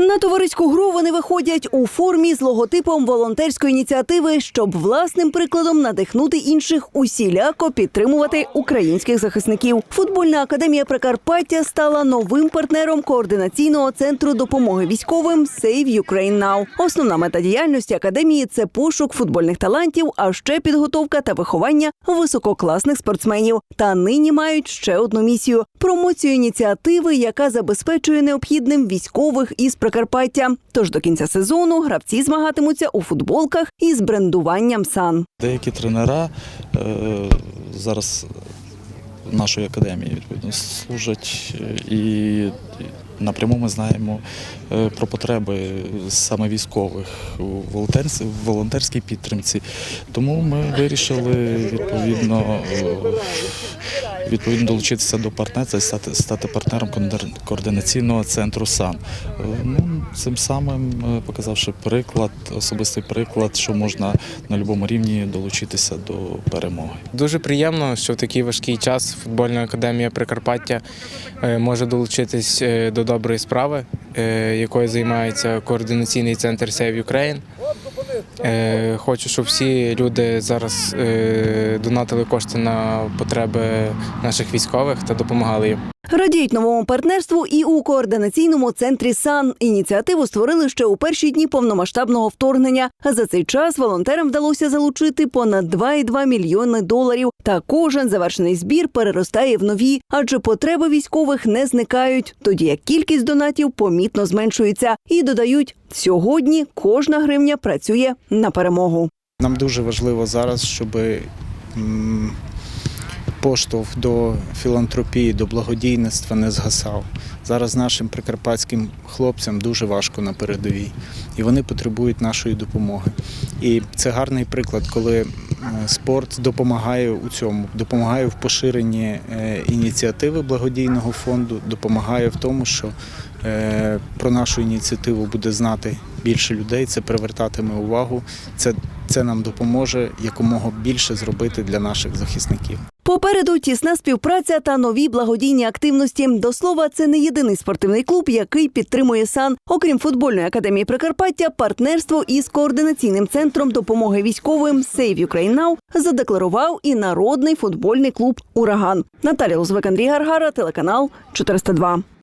На товариську гру вони виходять у формі з логотипом волонтерської ініціативи, щоб власним прикладом надихнути інших усіляко підтримувати українських захисників. Футбольна академія Прикарпаття стала новим партнером координаційного центру допомоги військовим Save Ukraine Now. Основна мета діяльності академії це пошук футбольних талантів, а ще підготовка та виховання висококласних спортсменів. Та нині мають ще одну місію промоцію ініціативи, яка забезпечує необхідним військових із Прикарпаття. Тож до кінця сезону гравці змагатимуться у футболках із брендуванням сан. Деякі тренера е, зараз нашої академії відповідно служать е, і напряму ми знаємо е, про потреби саме військових у волонтерській підтримці. Тому ми вирішили відповідно, відповідно долучитися до партнерства стати, стати партнером координаційного центру САН. Е, Ну, цим самим е, показавши приклад, особистий приклад, що можна на будь-якому рівні долучитися до перемоги. Дуже приємно, що в такий важкий час футбольна академія Прикарпаття е, може долучитись до доброї справи, якою займається координаційний центр Save Ukraine. Е, Хочу, щоб всі люди зараз е, донатили кошти на потреби наших військових та допомагали їм. Радіють новому партнерству і у координаційному центрі САН. Ініціативу створили ще у перші дні повномасштабного вторгнення. За цей час волонтерам вдалося залучити понад 2,2 мільйони доларів. Та кожен завершений збір переростає в нові, адже потреби військових не зникають, тоді як кількість донатів помітно зменшується. І додають, сьогодні кожна гривня працює на перемогу. Нам дуже важливо зараз, щоб поштовх до філантропії, до благодійництва не згасав. Зараз нашим прикарпатським хлопцям дуже важко на передовій, і вони потребують нашої допомоги. І це гарний приклад, коли е, спорт допомагає у цьому, допомагає в поширенні е, ініціативи благодійного фонду, допомагає в тому, що е, про нашу ініціативу буде знати більше людей, це привертатиме увагу. Це, це нам допоможе якомога більше зробити для наших захисників. Попереду тісна співпраця та нові благодійні активності. До слова, це не єдиний спортивний клуб, який підтримує сан. Окрім футбольної академії Прикарпаття, партнерство із координаційним центром допомоги військовим Save Ukraine Now задекларував і народний футбольний клуб Ураган. Наталя Лузвик, Андрій Гаргара, телеканал 402.